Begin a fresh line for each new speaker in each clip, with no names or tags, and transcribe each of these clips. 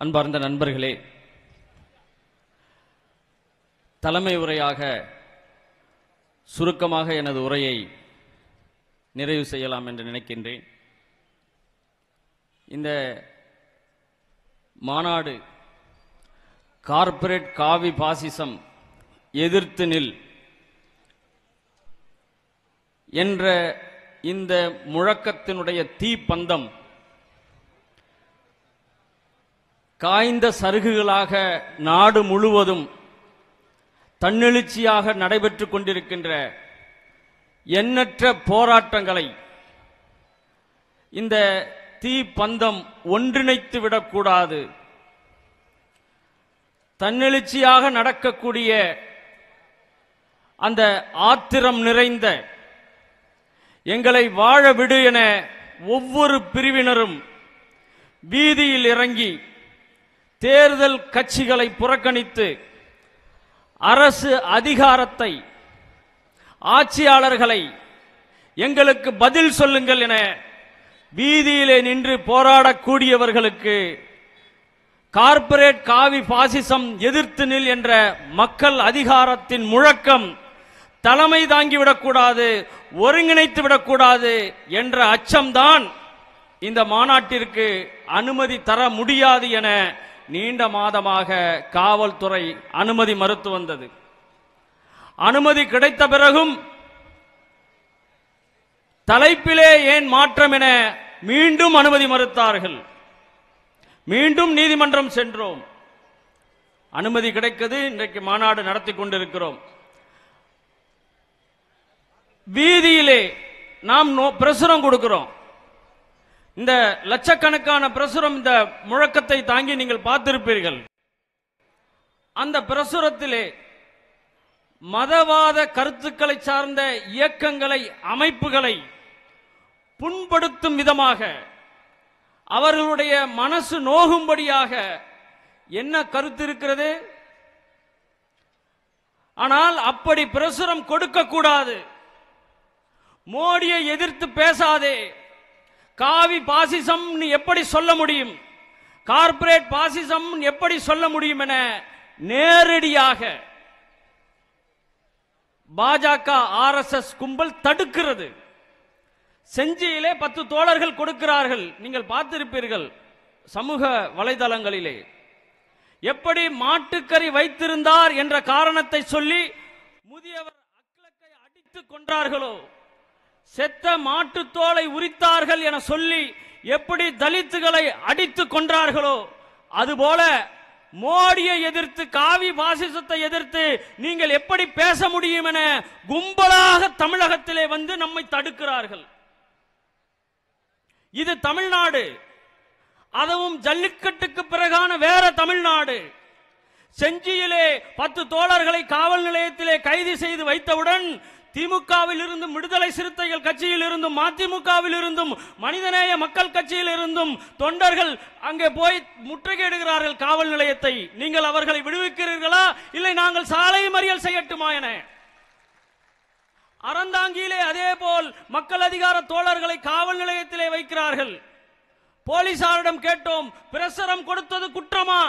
அன்பார்ந்த நண்பர்களே தலைமை உரையாக சுருக்கமாக எனது உரையை நிறைவு செய்யலாம் என்று நினைக்கின்றேன். இந்த மாநாடு கார்ப்பரேட் காவி பாசிசம் எதிர்த்து நில் என்ற இந்த முழக்கத்தினுடைய தீப்பந்தம் காய்ந்த சருகுகளாக நாடு முழுவதும் தன்னெழுச்சியாக நடைபெற்று கொண்டிருக்கின்ற எண்ணற்ற போராட்டங்களை இந்த தீ பந்தம் ஒன்றிணைத்து விடக்கூடாது. தன்னெழுச்சியாக நடக்கக்கூடிய அந்த ஆத்திரம் நிறைந்த எங்களை வாழ விடு என ஒவ்வொரு பிரிவினரும் வீதியில் இறங்கி தேர்தல் கட்சிகளை புறக்கணித்து அரசு அதிகாரத்தை ஆட்சியாளர்களை எங்களுக்கு பதில் சொல்லுங்கள் என வீதியிலே நின்று போராடக்கூடியவர்களுக்கு கார்ப்பரேட் காவி பாசிசம் எதிர்த்து நில் என்ற மக்கள் அதிகாரத்தின் முழக்கம் தலைமை தாங்கிவிடக்கூடாது ஒருங்கிணைத்து விடக்கூடாது என்ற அச்சம்தான் இந்த மாநாட்டிற்கு அனுமதி தர முடியாது என நீண்ட மாதமாக காவல்துறை அனுமதி மறுத்து வந்தது. அனுமதி கிடைத்த பிறகும் தலைப்பிலே ஏன் மாற்றம் என மீண்டும் அனுமதி மறுத்தார்கள். மீண்டும் நீதிமன்றம் சென்றோம். அனுமதி கிடைக்கிறது இன்றைக்கு மாநாடு நடத்தி கொண்டிருக்கிறோம். வீதியிலே நாம் நோ- பிரசுரம் கொடுக்கிறோம். இந்த லட்சக்கணக்கான பிரசுரம் இந்த முழக்கத்தை தாங்கி நீங்கள் பார்த்திருப்பீர்கள். அந்த பிரசுரத்திலே மதவாத கருத்துக்களை சார்ந்த இயக்கங்களை அமைப்புகளை புண்படுத்தும் விதமாக அவர்களுடைய மனசு நோகும்படியாக என்ன கருத்து இருக்கிறது? ஆனால் அப்படி பிரசுரம் கொடுக்கக்கூடாது. மோடியை எதிர்த்து பேசாதே. காவி பாசிசம் எப்படி சொல்ல முடியும்? கார்ப்பரேட் பாசிசம் எப்படி சொல்ல முடியும் என நேரடியாக பாஜக ஆர்எஸ்எஸ் கும்பல் தடுக்கிறது. செஞ்சியிலே பத்து தோழர்கள் கொடுக்கிறார்கள். நீங்கள் பார்த்திருப்பீர்கள் சமூக வலைதளங்களிலே. எப்படி மாட்டுக்கறி வைத்திருந்தார் என்ற காரணத்தை சொல்லி முதியவர் அக்லக்கை அடித்து கொன்றார்களோ செத்த மாட்டுத்தோலை உரித்தார்கள் என சொல்லி எப்படி தலித்துகளை அடித்து கொன்றார்களோ அதுபோல மோடியை எதிர்த்து காவி பாசிசத்தை எதிர்த்து நீங்கள் எப்படி பேச முடியும் என கும்பலாக தமிழகத்திலே வந்து நம்மை தடுக்கிறார்கள். இது தமிழ்நாடு. அதுவும் ஜல்லிக்கட்டுக்கு பிறகான வேற தமிழ்நாடு. செஞ்சியிலே பத்து தோழர்களை காவல் நிலையத்திலே கைது செய்து வைத்தவுடன் திமுகவில் இருந்தும் விடுதலை சிறுத்தைகள் கட்சியில் இருந்தும் மதிமுகவில் இருந்தும் மனிதநேய மக்கள் கட்சியில் இருந்தும் தொண்டர்கள் அங்கே போய் முற்றுகையிடுகிறார்கள் காவல் நிலையத்தை. நீங்கள் அவர்களை விடுவிக்கிறீர்களா? இல்லை நாங்கள் சாலை மறியல் செய்யட்டுமா என. அறந்தாங்கியிலே அதே போல் மக்கள் அதிகார தோழர்களை காவல் நிலையத்திலே வைக்கிறார்கள். போலீசாரிடம் கேட்டோம் பிரசரம் கொடுத்தது குற்றமா?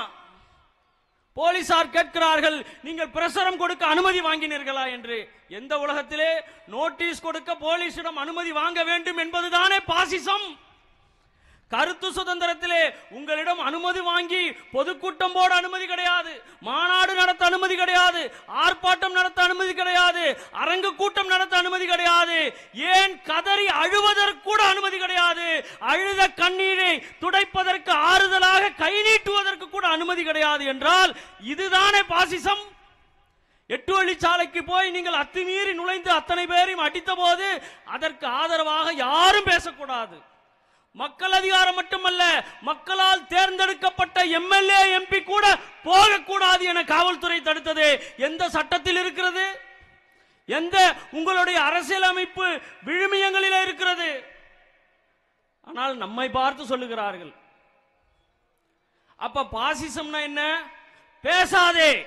போலீசார் கேட்கிறார்கள் நீங்கள் பிரசுரம் கொடுக்க அனுமதி வாங்கினீர்களா? என்று. எந்த உலகத்திலே நோட்டீஸ் கொடுக்க போலீசிடம் அனுமதி வாங்க வேண்டும் என்பதுதானே பாசிசம். கருத்து சுதந்திரத்திலே உங்களிடம் அனுமதி வாங்கி பொதுக்கூட்டம் போட அனுமதி கிடையாது. மாநாடு நடத்த அனுமதி கிடையாது. ஆர்ப்பாட்டம் நடத்த அனுமதி கிடையாது. அரங்கு கூட்டம் நடத்த அனுமதி கிடையாது. ஏன் கதறி அழுவதற்கு கூட அனுமதி கிடையாது. அழுத கண்ணீரை துடைப்பதற்கு ஆறுதலாக கை நீட்டுவதற்கு கூட அனுமதி கிடையாது என்றால் இதுதானே பாசிசம். எட்டு வழிச்சாலைக்கு போய் நீங்கள் அத்துமீறி நுழைந்து அத்தனை பேரையும் அடித்த போது அதற்கு ஆதரவாக யாரும் பேசக்கூடாது. மக்கள் அதிகாரம் மட்டுமல்ல மக்களால் தேர்ந்தெடுக்கப்பட்ட எம்எல்ஏ எம்பி கூட போகக்கூடாது என காவல்துறை தடுத்தது. எந்த சட்டத்தில் இருக்கிறது? எந்த உங்களுடைய அரசியலமைப்பு விழுமியங்களில் இருக்கிறது? ஆனால் நம்மை பார்த்து சொல்லுகிறார்கள். அப்ப பாசிசம்னா என்ன? பேசாதே.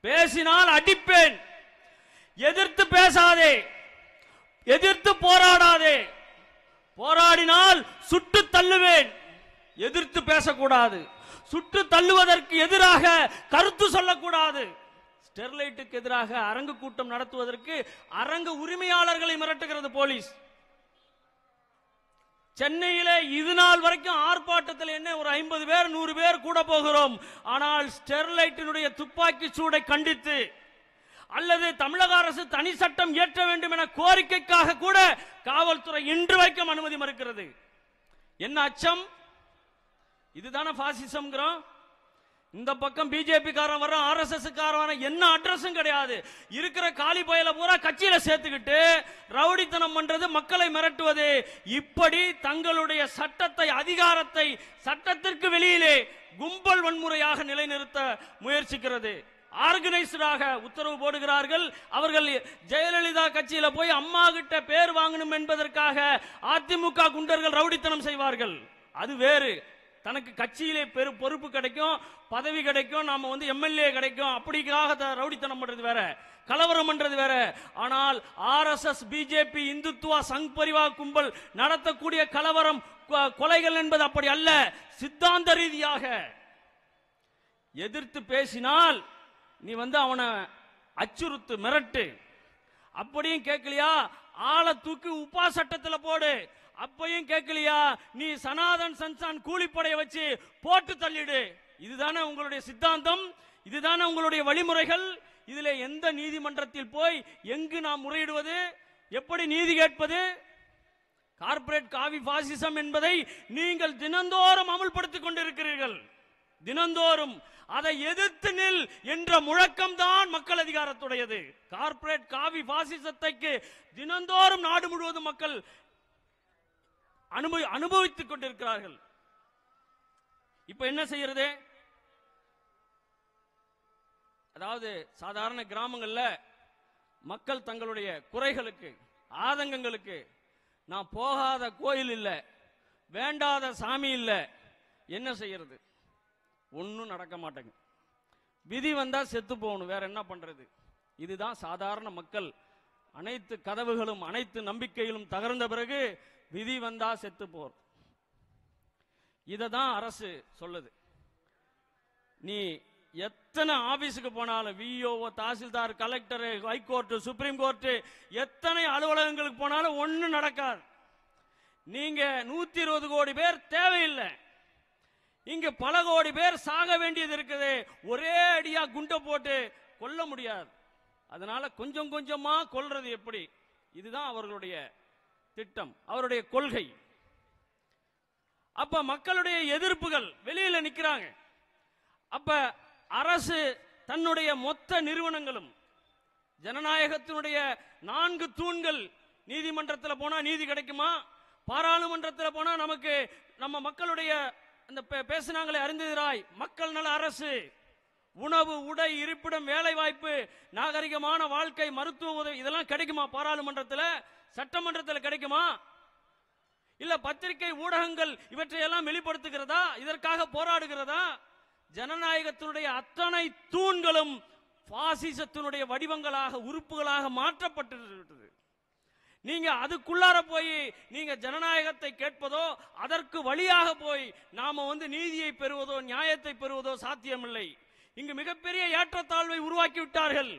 பேசினால் அடிப்பேன். எதிர்த்து பேசாதே. எதிர்த்து போராடாதே. போராடினால் சுட்டு தள்ளுவேன். எதிர்த்து பேசக்கூடாது. சுட்டு தள்ளுவதற்கு எதிராக கருத்து சொல்லக்கூடாது. ஸ்டெர்லைட்டுக்கு எதிராக அரங்கு கூட்டம் நடத்துவதற்கு அரங்கு உரிமையாளர்களை மிரட்டுகிறது போலீஸ். சென்னையில இது நாள் வரைக்கும் ஆர்ப்பாட்டத்தில் என்ன ஒரு ஐம்பது பேர் நூறு பேர் கூட போகிறோம். ஆனால் ஸ்டெர்லைட்டினுடைய துப்பாக்கி சூடை கண்டித்து அல்லது தமிழக அரசு தனி சட்டம் இயற்ற வேண்டும் என கோரிக்கைக்காக கூட காவல்துறை இன்று வரைக்கும் அனுமதி மறுக்கிறது. என்ன அச்சம்? இதுதானே பாசிசம்ங்கிறோம். இந்த பக்கம் பிஜேபி காரன் வர ஆர்எஸ்எஸ் காரன் என்ன அட்ரஸும் கிடையாது. இருக்கிற காலி பயல பூரா கட்சியில சேர்த்துக்கிட்டு ரவுடித்தனம் பண்றது மக்களை மிரட்டுவது. இப்படி தங்களுடைய சட்டத்தை அதிகாரத்தை சட்டத்திற்கு வெளியிலே கும்பல் வன்முறையாக நிலைநிறுத்த முயற்சிக்கிறது. ஆர்கனைஸ்டாக உத்தரவு போடுகிறார்கள். அவர்கள் ஜெயலலிதா கட்சியில போய் அம்மா கிட்ட பேர் வாங்கணும் என்பதற்காக அதிமுக குண்டர்கள் ரவுடித்தனம் செய்வார்கள். அது வேறு. தனக்கு கட்சியிலே பெரு பொறுப்பு கிடைக்கும் பதவி கிடைக்கும் நாம வந்து எம்எல்ஏ கிடைக்கும். அப்படிக்காக த- ரவுடித்தனம் பண்றது வேற. கலவரம் பண்றது வேற. ஆனால் ஆர்எஸ்எஸ் பிஜேபி இந்துத்துவா சங் பரிவா கும்பல் நடத்தக்கூடிய கலவரம் கொ- கொலைகள் என்பது அப்படி அல்ல. சித்தாந்த ரீதியாக எதிர்த்து பேசினால் நீ வந்து அவனை அச்சுறுத்து மிரட்டு. அப்படியும் கேட்கலையா? ஆளை தூக்கி உப்பா சட்டத்துல போடு. அப்பையும் கேட்கலையா? நீ சனாதன் சன்சான் கூலிப்படையை வச்சு போட்டு தள்ளிடு. இதுதானே உங்களுடைய சித்தாந்தம்? இதுதானே உங்களுடைய வழிமுறைகள்? இதுல எந்த நீதிமன்றத்தில் போய் எங்கு நாம் முறையிடுவது? எப்படி நீதி கேட்பது? கார்ப்பரேட் காவி பாசிசம் என்பதை நீங்கள் தினந்தோறும் அமல்படுத்திக் கொண்டிருக்கிறீர்கள். தினந்தோறும் அதை எதிர்த்து நில் என்ற முழக்கம் தான் மக்கள் அதிகாரத்துடையது. கார்ப்பரேட் காவி பாசிசத்தைக்கு தினந்தோறும் நாடு முழுவதும் மக்கள் அனுபவி அனுபவித்துக் கொண்டிருக்கிறார்கள். இப்ப என்ன செய்யறது? அதாவது சாதாரண கிராமங்கள்ல மக்கள் தங்களுடைய குறைகளுக்கு ஆதங்கங்களுக்கு நான் போகாத கோயில் இல்லை வேண்டாத சாமி இல்லை என்ன செய்யறது? ஒன்றும் நடக்க மாட்டேங்க. விதி வந்தால் செத்து போகணும். வேற என்ன பண்ணுறது இதுதான் சாதாரண மக்கள். அனைத்து கதவுகளும் அனைத்து நம்பிக்கைகளும் தகர்ந்த பிறகு விதி வந்தா செத்து போர் இதை தான் அரசு சொல்லுது. நீ எத்தனை ஆபீஸுக்கு போனாலும் VO tahsildar collector high court supreme court எத்தனை அலுவலகங்களுக்கு போனாலும் ஒன்றும் நடக்காது. நீங்க நூத்தி இருபது கோடி பேர் தேவையில்லை. இங்க பல கோடி பேர் சாக வேண்டியது இருக்குது. ஒரே அடியா குண்டை போட்டு கொல்ல முடியாது. அதனால கொஞ்சம் கொஞ்சமா கொல்றது எப்படி? இதுதான் அவர்களுடைய திட்டம் அவருடைய கொள்கை. அப்ப மக்களுடைய எதிர்ப்புகள் வெளியில நிக்கிறாங்க. அப்ப அரசு தன்னுடைய மொத்த நிறுவனங்களும் ஜனநாயகத்தினுடைய நான்கு தூண்கள் நீதிமன்றத்தில் போனா நீதி கிடைக்குமா? பாராளுமன்றத்தில் போனா நமக்கு நம்ம மக்களுடைய அந்த பே- பேசுனாங்களே அறிந்ததிராய் மக்கள் நல அரசு உணவு உடை இருப்பிடம் வேலை வாய்ப்பு நாகரிகமான வாழ்க்கை மருத்துவ உதவி இதெல்லாம் கிடைக்குமா? பாராளுமன்றத்தில் சட்டமன்றத்தில் கிடைக்குமா? இல்ல பத்திரிகை ஊடகங்கள் இவற்றையெல்லாம் வெளிப்படுத்துகிறதா? இதற்காக போராடுகிறதா? ஜனநாயகத்தினுடைய அத்தனை தூண்களும் பாசிசத்தினுடைய வடிவங்களாக உறுப்புகளாக மாற்றப்பட்டு நீங்க அதுக்குள்ளார போய் நீங்க ஜனநாயகத்தை கேட்பதோ அதற்கு வழியாக போய் நாம வந்து நீதியை பெறுவதோ நியாயத்தை பெறுவதோ சாத்தியமில்லை. இங்கு மிகப்பெரிய ஏற்றத்தாழ்வை உருவாக்கி விட்டார்கள்.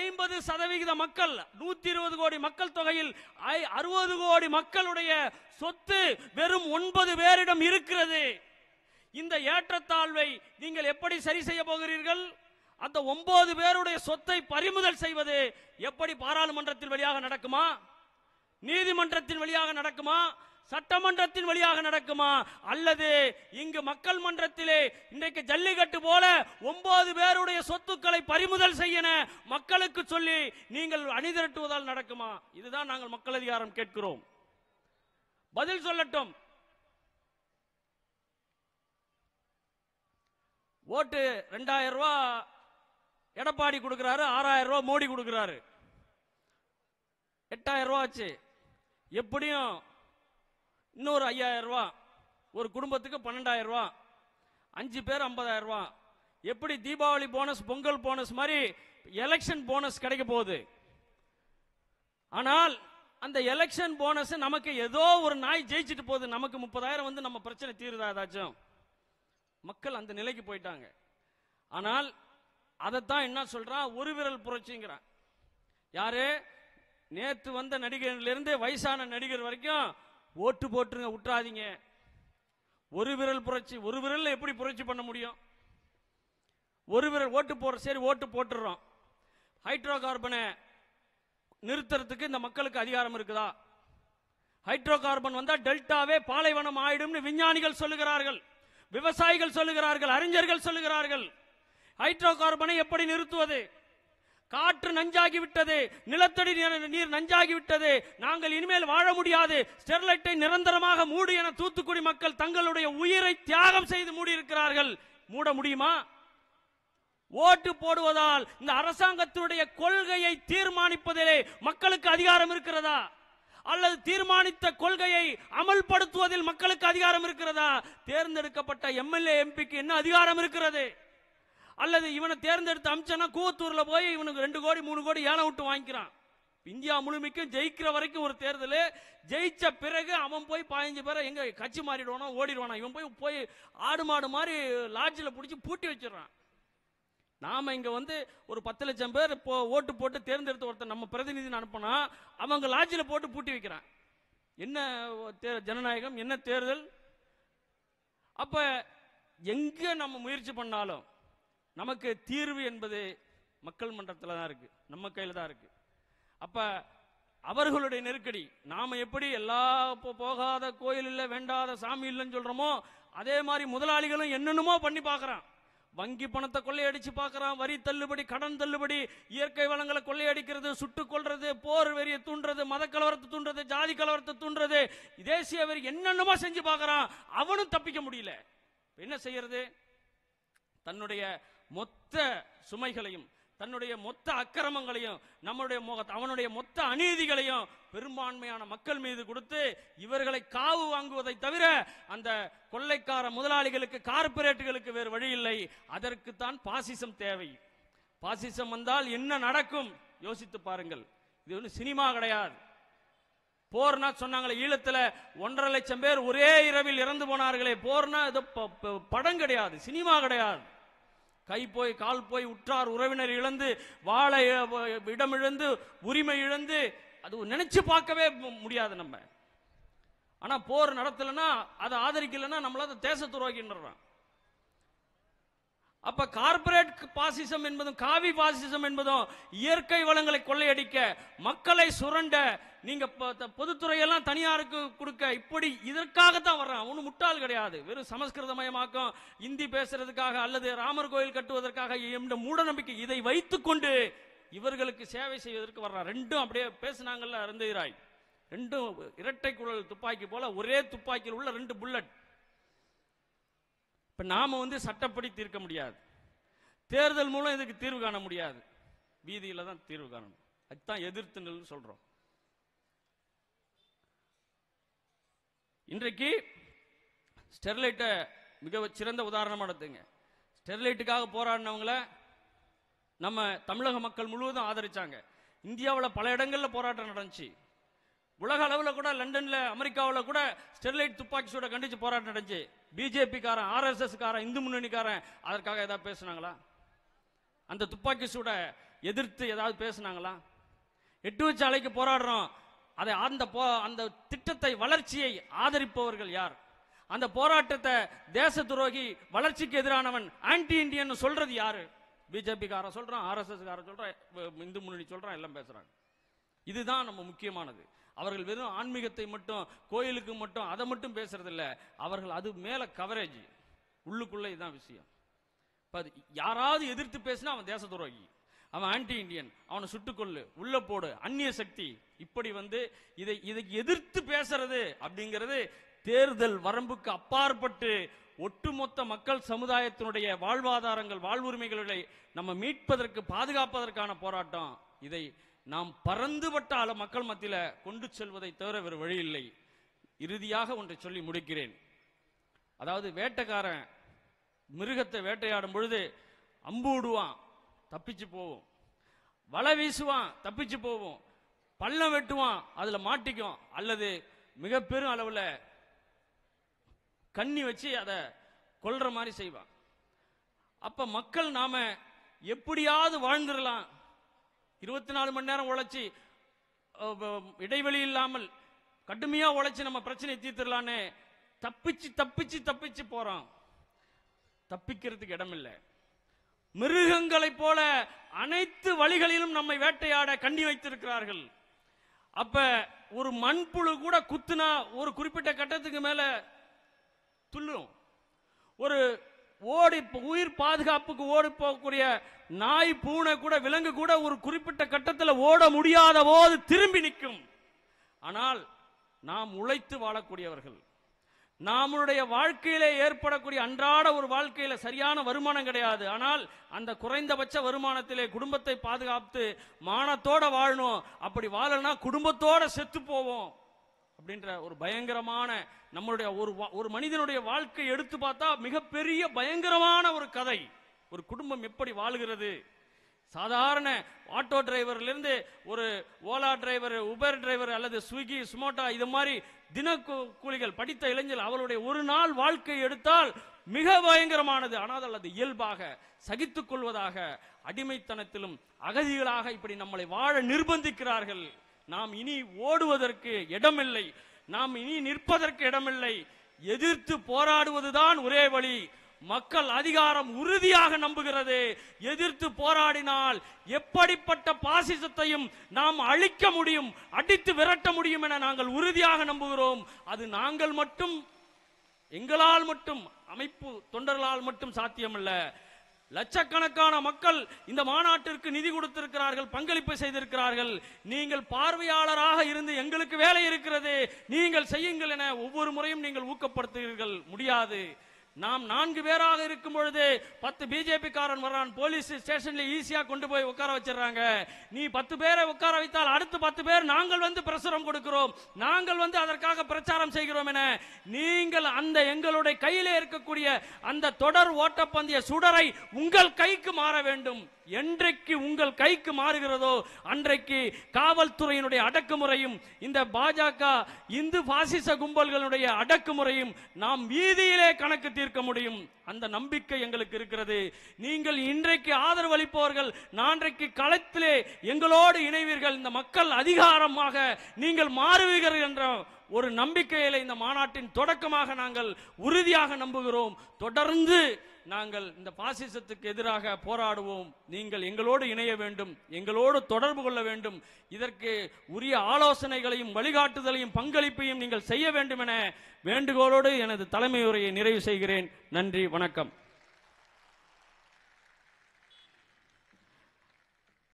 ஐம்பது சதவிகித மக்கள் நூத்தி இருபது கோடி மக்கள் தொகையில் அறுபது கோடி மக்களுடைய சொத்து வெறும் ஒன்பது பேரிடம் இருக்கிறது. இந்த ஏற்றத்தாழ்வை நீங்கள் எப்படி சரி செய்ய போகிறீர்கள்? அந்த ஒன்பது பேருடைய சொத்தை பறிமுதல் செய்வது எப்படி பாராளுமன்றத்தின் வழியாக நடக்குமா? நீதிமன்றத்தின் வழியாக நடக்குமா? சட்டமன்றத்தின் வழியாக நடக்குமா? அல்லது இங்கு மக்கள் மன்றத்திலே இன்றைக்கு ஜல்லிக்கட்டு போல ஒன்பது பேருடைய சொத்துக்களை பறிமுதல் செய்யன மக்களுக்கு சொல்லி நீங்கள் அணிதிரட்டுவதால் நடக்குமா? இதுதான் நாங்கள் மக்கள் அதிகாரம் கேட்கிறோம். பதில் சொல்லட்டும். ஓட்டு ரெண்டாயிரம் ரூபாய் எடப்பாடி கொடுக்கிறாரு ஆறாயிரம் ரூபா மோடி கொடுக்கிறாரு. எட்டாயிரம் ரூபா ஆச்சு. எப்படியும் இன்னொரு ஐயாயிரம் ரூபா ஒரு குடும்பத்துக்கு பன்னெண்டாயிரம் ரூபா அஞ்சு பேர் ஐம்பதாயிரம் ரூபா எப்படி தீபாவளி போனஸ் பொங்கல் போனஸ் மாதிரி எலெக்ஷன் போனஸ் கிடைக்க போகுது? ஆனால் அந்த எலெக்ஷன் போனஸ் நமக்கு ஏதோ ஒரு நாய் ஜெயிச்சுட்டு போகுது. நமக்கு முப்பதாயிரம் வந்து நம்ம பிரச்சனை தீருதா ஏதாச்சும்? மக்கள் அந்த நிலைக்கு போயிட்டாங்க. ஆனால் அதைத்தான் என்ன சொல்றான் ஒரு விரல் புரட்சிங்கிறான். யாரு? நேத்து வந்த நடிகர்லேருந்து வயசான நடிகர் வரைக்கும் ஓட்டு போட்டுருங்க விட்டுறாதீங்க ஒரு விரல் புரட்சி ஒரு விரலில் எப்படி புரட்சி பண்ண முடியும்? ஒரு விரல் ஓட்டு போடுற சரி ஓட்டு போட்டுடுறோம் ஹைட்ரோ கார்பனை நிறுத்துறதுக்கு இந்த மக்களுக்கு அதிகாரம் இருக்குதா? ஹைட்ரோ கார்பன் வந்தால் டெல்டாவே பாலைவனம் ஆயிடும்னு விஞ்ஞானிகள் சொல்லுகிறார்கள். விவசாயிகள் சொல்லுகிறார்கள் அறிஞர்கள் சொல்லுகிறார்கள். ஹைட்ரோ கார்பனை எப்படி நிறுத்துவது? காற்று நஞ்சாகி விட்டது நிலத்தடி நீர் நீர் நஞ்சாகி விட்டது. நாங்கள் இனிமேல் வாழ முடியாது. ஸ்டெர்லைட்டை நிரந்தரமாக மூடு என தூத்துக்குடி மக்கள் தங்களுடைய உயிரை தியாகம் செய்து மூடி இருக்கிறார்கள் மூட முடியுமா? ஓட்டு போடுவதால் இந்த அரசாங்கத்தினுடைய கொள்கையை தீர்மானிப்பதிலே மக்களுக்கு அதிகாரம் இருக்கிறதா? அல்லது தீர்மானித்த கொள்கையை அமல்படுத்துவதில் மக்களுக்கு அதிகாரம் இருக்கிறதா? தேர்ந்தெடுக்கப்பட்ட எம்எல்ஏ எம்பிக்கு என்ன அதிகாரம் இருக்கிறது? அல்லது இவனை தேர்ந்தெடுத்து அமிச்சனா கூவத்தூர்ல போய் இவனுக்கு ரெண்டு கோடி மூணு கோடி ஏழை விட்டு வாங்கிக்கிறான். இந்தியா முழுமைக்கும் ஜெயிக்கிற வரைக்கும் ஒரு தேர்தல். ஜெயிச்ச பிறகு அவன் போய் பாஞ்சு பேரை எங்க கட்சி மாறிடுவானா ஓடிடுவானா இவன் போய் போய் ஆடு மாடு மாதிரி லாட்ஜில் பிடிச்சி பூட்டி வச்சிடறான். நாம இங்க வந்து ஒரு பத்து லட்சம் பேர் இப்போ ஓட்டு போட்டு தேர்ந்தெடுத்த ஒருத்தர் நம்ம பிரதிநிதி அனுப்பினா அவங்க லாட்ஜில் போட்டு பூட்டி வைக்கிறான். என்ன தே- ஜனநாயகம் என்ன தேர்தல்? அப்ப எங்க நம்ம முயற்சி பண்ணாலும் நமக்கு தீர்வு என்பது மக்கள் மன்றத்தில் தான் இருக்கு. நம்ம கையில் தான் இருக்கு. அப்ப அவர்களுடைய நெருக்கடி நாம எப்படி எல்லா போகாத கோயில் இல்ல வேண்டாத சாமி இல்லைன்னு சொல்றோமோ அதே மாதிரி முதலாளிகளும் என்னென்னமோ பண்ணி பார்க்கறான் வங்கி பணத்தை கொள்ளையடிச்சு பார்க்கறான் வரி தள்ளுபடி கடன் தள்ளுபடி இயற்கை வளங்களை கொள்ளையடிக்கிறது சுட்டு கொள்றது போர் வெறியை தூண்டுறது மத கலவரத்தை தூண்டுறது ஜாதி கலவரத்தை தூண்டுறது தேசிய வெறி என்னென்னமோ செஞ்சு பார்க்கறான் அவனும் தப்பிக்க முடியல. என்ன செய்யறது? தன்னுடைய மொத்த சுமைகளையும் தன்னுடைய மொத்த அக்கிரமங்களையும் நம்முடைய முகத்தை அவனுடைய மொத்த அநீதிகளையும் பெரும்பான்மையான மக்கள் மீது கொடுத்து இவர்களை காவு வாங்குவதை தவிர அந்த கொள்ளைக்கார முதலாளிகளுக்கு கார்ப்பரேட்டுகளுக்கு வேறு வழி இல்லை. அதற்குத்தான் பாசிசம் தேவை. பாசிசம் வந்தால் என்ன நடக்கும்? யோசித்து பாருங்கள். இது ஒன்றும் சினிமா கிடையாது. போர்னா சொன்னாங்களே ஈழத்தில் ஒன்றரை லட்சம் பேர் ஒரே இரவில் இறந்து போனார்களே. போர்னா இது ப- படம் கிடையாது. சினிமா கிடையாது. கை போய் கால் போய் உற்றார் உறவினர் இழந்து வாழ இடம் இழந்து உரிமை இழந்து அது நினைச்சு பார்க்கவே முடியாது நம்ம. ஆனா போர் நடத்தலைன்னா அதை ஆதரிக்கலைன்னா நம்மள அதை தேச துரோகின்றான் அப்ப கார்ப்பரேட் பாசிசம் என்பதும் காவி பாசிசம் என்பதும் இயற்கை வளங்களை கொள்ளையடிக்க மக்களை சுரண்ட நீங்க பொதுத்துறையெல்லாம் தனியாருக்கு கொடுக்க இப்படி இதற்காகத்தான் வர்றான். ஒன்றும் முட்டாள் கிடையாது. வெறும் சமஸ்கிருதமயமாக்கம் இந்தி பேசுறதுக்காக அல்லது ராமர் கோயில் கட்டுவதற்காக என்ற மூட நம்பிக்கை இதை வைத்துக்கொண்டு இவர்களுக்கு சேவை செய்வதற்கு வர்றான். ரெண்டும் அப்படியே பேசுனாங்கல்ல அருந்ததிராய். ரெண்டும் இரட்டை குழல் துப்பாக்கி போல ஒரே துப்பாக்கியில் உள்ள ரெண்டு புல்லட். இப்ப நாம வந்து சட்டப்படி தீர்க்க முடியாது. தேர்தல் மூலம் இதுக்கு தீர்வு காண முடியாது? வீதியில தான் தீர்வு காணணும். அதுதான் எதிர்த்து நில்லுன்னு சொல்றோம். இன்றைக்கு ஸ்டெர்லைட்டை மிக சிறந்த உதாரணமாக எடுத்துங்க ஸ்டெர்லைட்டுக்காக போராடினவங்கள நம்ம தமிழக மக்கள் முழுவதும் ஆதரிச்சாங்க. இந்தியாவில் பல இடங்கள்ல போராட்டம் நடந்துச்சு. உலக அளவில் கூட லண்டன்ல அமெரிக்காவில் கூட ஸ்டெர்லைட் துப்பாக்கி சூட கண்டிச்சு போராட்டம் நடந்துச்சு. பிஜேபி காரன் காரன் இந்து முன்னணிக்காரன் அதற்காக ஏதாவது பேசுனாங்களா? அந்த துப்பாக்கி சூட எதிர்த்து ஏதாவது பேசுனாங்களா? எட்டு வச்சு அலைக்கு போராடுறோம். அதை அந்த போ- அந்த திட்டத்தை வளர்ச்சியை ஆதரிப்பவர்கள் யார்? அந்த போராட்டத்தை தேச துரோகி வளர்ச்சிக்கு எதிரானவன் ஆன்டி இண்டியன் சொல்றது யாரு? பிஜேபி காரன் சொல்றான் ஆர்எஸ்எஸ் காரன் சொல்றான் இந்து முன்னணி சொல்றான் எல்லாம் பேசுறாங்க. இதுதான் நம்ம முக்கியமானது. அவர்கள் வெறும் ஆன்மீகத்தை மட்டும் கோயிலுக்கு மட்டும் அதை மட்டும் பேசுறதில்ல. அவர்கள் அது மேல கவரேஜ் உள்ளுக்குள்ள இதுதான் விஷயம். யாராவது எதிர்த்து பேசினா அவன் தேச துரோகி. அவன் ஆன்டி இண்டியன் அவனை சுட்டுக்கொள்ளு உள்ள போடு. அந்நிய சக்தி. இப்படி வந்து இதை இதை எதிர்த்து பேசுறது அப்படிங்கிறது தேர்தல் வரம்புக்கு அப்பாற்பட்டு ஒட்டுமொத்த மக்கள் சமுதாயத்தினுடைய வாழ்வாதாரங்கள் வாழ்வுரிமைகளை நம்ம மீட்பதற்கு பாதுகாப்பதற்கான போராட்டம். இதை நாம் பறந்துபட்ட மக்கள் மத்தியில கொண்டு செல்வதை தவிர வேறு வழி இல்லை. இறுதியாக ஒன்றை சொல்லி முடிக்கிறேன். அதாவது வேட்டைக்காரன் மிருகத்தை வேட்டையாடும் பொழுது அம்பு விடுவான் தப்பிச்சு போவோம். வலை வீசுவான் தப்பிச்சு போவோம். பள்ளம் வெட்டுவான் அதில் மாட்டிக்கும். அல்லது மிக பெரும் அளவில் கண்ணி வச்சு அதை கொல்ற மாதிரி செய்வான். அப்ப மக்கள் நாம எப்படியாவது வாழ்ந்துடலாம். இருபத்தி நாலு மணி நேரம் உழைச்சி இடைவெளி இல்லாமல் கடுமையாக உழைச்சி நம்ம பிரச்சனையை தீர்த்துடலான்னு தப்பிச்சு தப்பிச்சு தப்பிச்சு போறோம். தப்பிக்கிறதுக்கு இடமில்லை மிருகங்களைப் போல அனைத்து வழிகளிலும் நம்மை வேட்டையாட கண்ணி வைத்திருக்கிறார்கள். அப்ப ஒரு மண்புழு கூட குத்துனா ஒரு குறிப்பிட்ட கட்டத்துக்கு மேல துள்ளும். ஒரு ஓடி உயிர் பாதுகாப்புக்கு ஓடி போகக்கூடிய நாய் பூனை கூட விலங்கு கூட ஒரு குறிப்பிட்ட கட்டத்தில் ஓட முடியாத போது திரும்பி நிற்கும். ஆனால் நாம் உழைத்து வாழக்கூடியவர்கள். நம்முடைய வாழ்க்கையிலே ஏற்படக்கூடிய அன்றாட ஒரு வாழ்க்கையில சரியான வருமானம் கிடையாது. ஆனால் அந்த குறைந்தபட்ச வருமானத்திலே குடும்பத்தை பாதுகாத்து மானத்தோட வாழணும். அப்படி வாழனா குடும்பத்தோட செத்து போவோம். அப்படின்ற ஒரு பயங்கரமான நம்மளுடைய ஒரு வா- ஒரு மனிதனுடைய வாழ்க்கை எடுத்து பார்த்தா மிகப்பெரிய பயங்கரமான ஒரு கதை. ஒரு குடும்பம் எப்படி வாழுகிறது? சாதாரண ஆட்டோ டிரைவர்லேருந்து ஒரு ஓலா டிரைவர் உபர் டிரைவர் அல்லது ஸ்விக்கி சுமோட்டா இது மாதிரி தின கூலிகள் படித்த இளைஞர் அவருடைய ஒரு நாள் வாழ்க்கை எடுத்தால் மிக பயங்கரமானது. ஆனால் அல்லது இயல்பாக சகித்துக் கொள்வதாக அடிமைத்தனத்திலும் அகதிகளாக இப்படி நம்மளை வாழ நிர்பந்திக்கிறார்கள். நாம் இனி ஓடுவதற்கு இடமில்லை. நாம் இனி நிற்பதற்கு இடமில்லை. எதிர்த்து போராடுவதுதான் ஒரே வழி. மக்கள் அதிகாரம் உறுதியாக நம்புகிறது. எதிர்த்து போராடினால் எப்படிப்பட்ட பாசிசத்தையும் நாம் அழிக்க முடியும் அடித்து விரட்ட முடியும் என நாங்கள் உறுதியாக நம்புகிறோம். அது நாங்கள் மட்டும் எங்களால் மட்டும் அமைப்பு தொண்டர்களால் மட்டும் சாத்தியமல்ல. லட்சக்கணக்கான மக்கள் இந்த மாநாட்டிற்கு நிதி கொடுத்திருக்கிறார்கள் பங்களிப்பு செய்திருக்கிறார்கள். நீங்கள் பார்வையாளராக இருந்து எங்களுக்கு வேலை இருக்கிறது. நீங்கள் செய்யுங்கள் என ஒவ்வொரு முறையும் நீங்கள் ஊக்கப்படுத்துகிறீர்கள். முடியாது. நாம் நான்கு பேராக இருக்கும் பொழுது பத்து பிஜேபி காரன் வர்றான். போலீஸ் ஸ்டேஷன்ல ஈஸியா கொண்டு போய் உட்கார வச்சிடறாங்க. நீ பத்து பேரை உட்கார வைத்தால் அடுத்து பத்து பேர் நாங்கள் வந்து பிரசுரம் கொடுக்கிறோம். நாங்கள் வந்து அதற்காக பிரச்சாரம் செய்கிறோம் என நீங்கள் அந்த எங்களுடைய கையிலே இருக்கக்கூடிய அந்த தொடர் ஓட்டப்பந்தய சுடரை உங்கள் கைக்கு மாற வேண்டும். என்றைக்கு உங்கள் கைக்கு மாறுகிறதோ அன்றைக்கு காவல்துறையினுடைய அடக்குமுறையும் இந்த பாஜக இந்து பாசிச கும்பல்களுடைய அடக்குமுறையும் நாம் வீதியிலே கணக்கு தீர்க்க முடியும். அந்த நம்பிக்கை எங்களுக்கு இருக்கிறது. நீங்கள் இன்றைக்கு ஆதரவு அளிப்பவர்கள் நான்றைக்கு களத்திலே எங்களோடு இணைவீர்கள். இந்த மக்கள் அதிகாரமாக நீங்கள் மாறுவீர்கள் என்ற ஒரு நம்பிக்கையில இந்த மாநாட்டின் தொடக்கமாக நாங்கள் உறுதியாக நம்புகிறோம். தொடர்ந்து நாங்கள் இந்த பாசிசத்துக்கு எதிராக போராடுவோம். நீங்கள் எங்களோடு இணைய வேண்டும் எங்களோடு தொடர்பு கொள்ள வேண்டும். இதற்கு உரிய ஆலோசனைகளையும் வழிகாட்டுதலையும் பங்களிப்பையும் நீங்கள் செய்ய வேண்டும் என வேண்டுகோளோடு எனது தலைமை உரையை நிறைவு செய்கிறேன். நன்றி வணக்கம்.